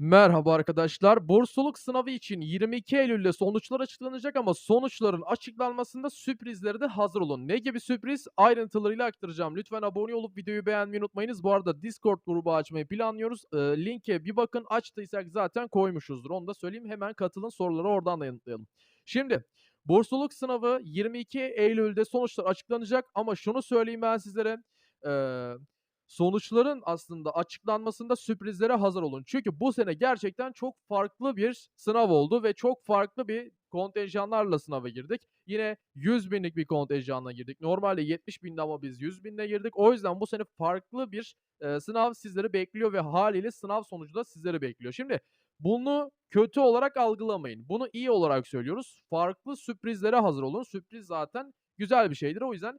Merhaba arkadaşlar. Bursluluk sınavı için 22 Eylül'de sonuçlar açıklanacak ama sonuçların açıklanmasında sürprizlere de hazır olun. Ne gibi sürpriz? Ayrıntılarıyla aktaracağım. Lütfen abone olup videoyu beğenmeyi unutmayınız. Bu arada Discord grubu açmayı planlıyoruz. Ee, linke bir bakın. Açtıysak zaten koymuşuzdur. Onu da söyleyeyim. Hemen katılın soruları oradan da yanıtlayalım. Şimdi bursluluk sınavı 22 Eylül'de sonuçlar açıklanacak ama şunu söyleyeyim ben sizlere. Ee, Sonuçların aslında açıklanmasında sürprizlere hazır olun. Çünkü bu sene gerçekten çok farklı bir sınav oldu ve çok farklı bir kontenjanlarla sınava girdik. Yine 100 binlik bir kontenjanla girdik. Normalde 70 binde ama biz 100 binle girdik. O yüzden bu sene farklı bir e, sınav sizleri bekliyor ve haliyle sınav sonucu da sizleri bekliyor. Şimdi bunu kötü olarak algılamayın. Bunu iyi olarak söylüyoruz. Farklı sürprizlere hazır olun. Sürpriz zaten güzel bir şeydir. O yüzden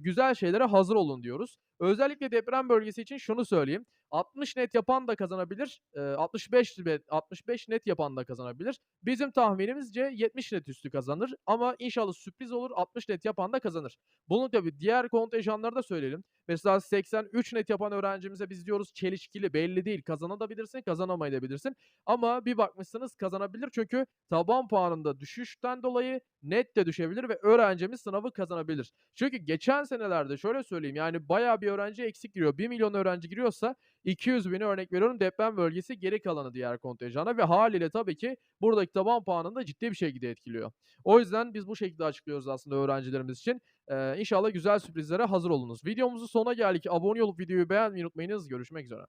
güzel şeylere hazır olun diyoruz. Özellikle deprem bölgesi için şunu söyleyeyim. 60 net yapan da kazanabilir. Eee, 65 ve 65 net yapan da kazanabilir. Bizim tahminimizce 70 net üstü kazanır ama inşallah sürpriz olur 60 net yapan da kazanır. Bunu tabii diğer kontenjanları da söyleyelim. Mesela 83 net yapan öğrencimize biz diyoruz çelişkili belli değil. Kazanabilirsin, kazanamayabilirsin. Ama bir bakmışsınız kazanabilir çünkü taban puanında düşüşten dolayı net de düşebilir ve öğrencimiz sınavı kazanabilir. Çünkü geçen senelerde şöyle söyleyeyim yani bayağı bir öğrenci eksik giriyor. 1 milyon öğrenci giriyorsa 200 bini örnek veriyorum deprem bölgesi geri kalanı diğer kontenjana ve haliyle tabii ki buradaki taban puanında ciddi bir şekilde etkiliyor. O yüzden biz bu şekilde açıklıyoruz aslında öğrencilerimiz için. Ee, inşallah güzel sürprizlere hazır olunuz. Videomuzun sonuna geldik. Abone olup videoyu beğenmeyi unutmayınız. Görüşmek üzere.